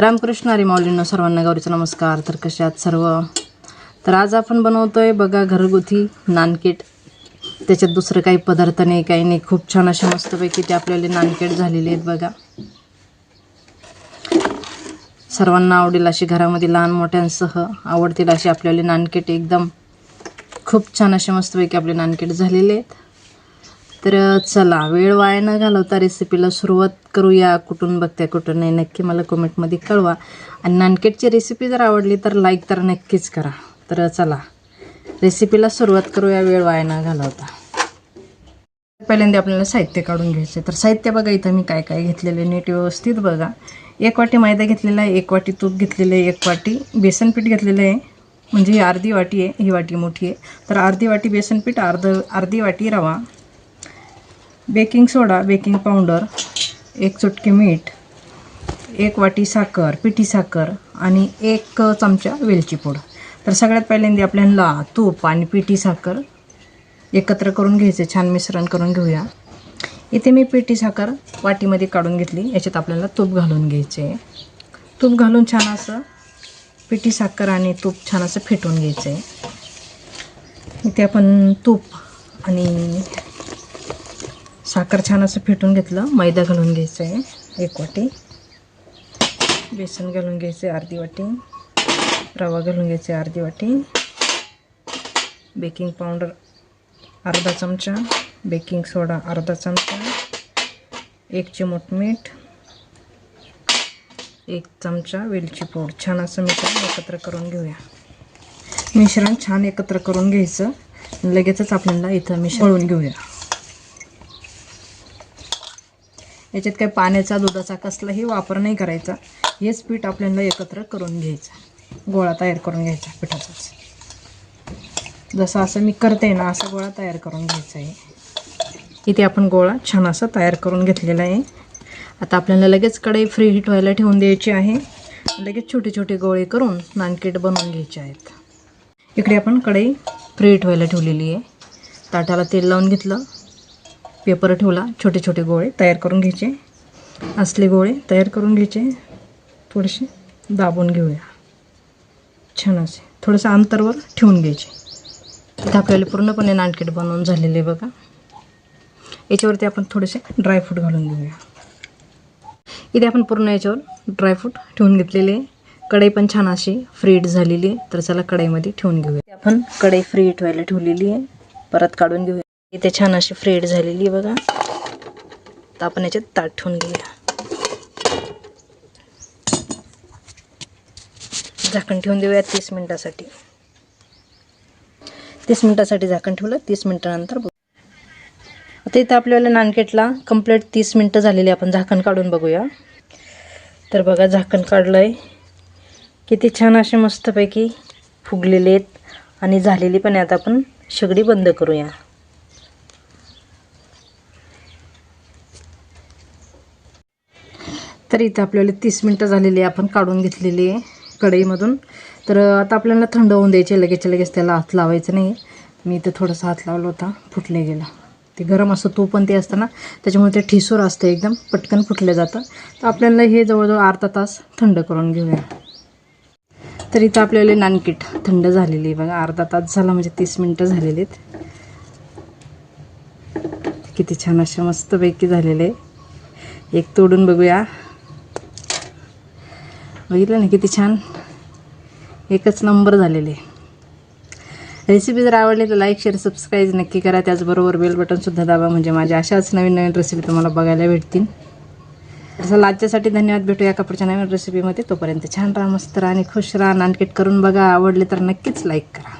रामकृष्ण हरी मौलींना सर्वांना गौरीचा नमस्कार. तर कशात सर्व? तर आज आपण बनवतो आहे बघा घरगुती नानकेट. त्याच्यात दुसरं काही पदार्थ नाही काही नाही. खूप छान अशा मस्तपैकी ते आपल्याला नानकेट झालेले आहेत बघा. सर्वांना आवडेल अशी घरामध्ये लहान मोठ्यांसह आवडतील अशी आपल्याला नानकेट एकदम खूप छान असे मस्तपैकी आपले नानकेट झालेले आहेत. तर चला वेळ वाया न घालवता रेसिपीला सुरुवात करूया. कुठून बघते कुठून नाही नक्की मला कमेंटमध्ये कळवा. आणि नानकेटची रेसिपी जर आवडली तर लाईक तर नक्कीच करा. तर चला रेसिपीला सुरुवात करूया वेळ वाया न घालवता. पहिल्यांदा आपल्याला साहित्य काढून घ्यायचे तर साहित्य बघा इथं मी काय काय घेतलेले नीट व्यवस्थित बघा. एक वाटी मैदा घेतलेला आहे एक वाटी तूप घेतलेलं आहे एक वाटी बेसन पीठ घेतलेलं आहे. म्हणजे ही अर्धी वाटी आहे ही वाटी मोठी आहे. तर अर्धी वाटी बेसन पीठ अर्ध अर्धी वाटी रवा. बेकिंग सोडा बेकिंग पावडर एक चुटकी मीठ एक वाटी साखर पिठी साखर आणि एक चमचा वेलची पूड. तर सगळ्यात पहिल्यांदा आपल्याला तूप आणि पिठी साखर एकत्र करून घ्यायचे. छान मिश्रण करून घेऊया. इथे मी पिठी साखर वाटीमध्ये काढून घेतली. याच्यात आपल्याला तूप घालून घ्यायचे. तूप घालून छान असं पिठी साखर आणि तूप छान असं फेटून घ्यायचं. आहे इथे आपण तूप आणि साखर छान असं फेटून घेतलं. मैदा घालून घ्यायचं आहे. एक वाटी. बेसन घालून घ्यायचं आहे अर्धी वाटी. रवा घालून घ्यायचे अर्धी वाटी. बेकिंग पावडर अर्धा चमचा. बेकिंग सोडा अर्धा चमचा. एक चिमूट मीठ. एक चमचा वेलची पूड. छान असं मिश्रण एकत्र करून घेऊया. मिश्रण छान एकत्र करून घ्यायचं. लगेचच आपल्याला इथं मिश्रण घेऊया. याच्यात काही पाण्याचा दुधाचा कसलाही वापर नाही करायचा. हेच पीठ आपल्याला एकत्र करून घ्यायचं. गोळा तयार करून घ्यायचा पिठाचाच. जसं असं मी करते ना असं गोळा तयार करून घ्यायचा आहे. इथे आपण गोळा छान असा तयार करून घेतलेला आहे. आता आपल्याला लगेच कढई फ्री हीट व्हायला ठेवून द्यायची आहे. लगेच छोटे छोटे गोळे करून नानकेट बनवून घ्यायचे आहेत. इकडे आपण कढई फ्री हीट व्हायला ठेवलेली आहे. ताटाला तेल लावून घेतलं. पेपर ठेवला छोटे छोटे गोळे तयार करून घ्यायचे. असले गोळे तयार करून घ्यायचे. थोडेसे दाबून घेऊया. छान असे. थोडंसं अंतरवर ठेवून घ्यायचे. इथं आपल्याला पूर्णपणे नानकेट बनवून झालेले बघा. याच्यावरती आपण थोडेसे ड्रायफ्रूट घालून घेऊया. इथे आपण पूर्ण याच्यावर ड्रायफ्रूट ठेवून घेतलेले कढई पण छान अशी फ्रीट झालेली आहे. तर चला कढईमध्ये ठेवून घेऊया. आपण कढई फ्री ठेवायला ठेवलेली आहे. परत काढून घेऊया. इथे छान अशी फ्रेड झालेली आहे बघा. तर आपण याच्यात ताट ठेवून घेऊया. झाकण ठेवून देऊया तीस मिनटासाठी. तीस मिनटासाठी झाकण ठेवलं तीस मिनटानंतर बघू. आता इथं आपल्याला नानकेटला कंप्लीट तीस मिनटं झालेली आपण झाकण काढून बघूया. तर बघा झाकण काढलं आहे किती छान असे मस्तपैकी फुगलेले आहेत आणि झालेली पण आहे. आता आपण शेगडी बंद करूया. तर इथं आपल्याला तीस मिनटं झालेली आहे. आपण काढून घेतलेली आहे कढईमधून. तर आता आपल्याला थंड होऊन द्यायचे लगेच लगेच त्याला हात लावायचं नाही. मी इथं थोडासा हात लावला होता. फुटले गेला. ते गरम असं तो पण ते असताना त्याच्यामुळे ते ठिसूर असतं एकदम. पटकन फुटलं जातं. तर आपल्याला हे जवळजवळ अर्धा तास थंड करून घेऊया. तर इथं आपल्याला नानकीट थंड झालेली आहे. बघा अर्धा तास झाला म्हणजे तीस मिनटं झालेली आहेत. किती छान अशा मस्तपैकी झालेले एक तोडून बघूया. बघितलं ना किती छान. एकच नंबर झालेले रेसिपी जर आवडली तर लाईक शेअर सबस्क्राईब नक्की करा. त्याचबरोबर बेल बटनसुद्धा दाबा. म्हणजे माझ्या अशाच नवीन नवीन रेसिपी तुम्हाला बघायला भेटतील. तसं आजच्यासाठी धन्यवाद. भेटू या कपडच्या नवीन रेसिपीमध्ये तोपर्यंत छान राहा मस्त राहा आणि खुश राहा. नानकेट करून बघा. आवडले तर नक्कीच लाईक करा.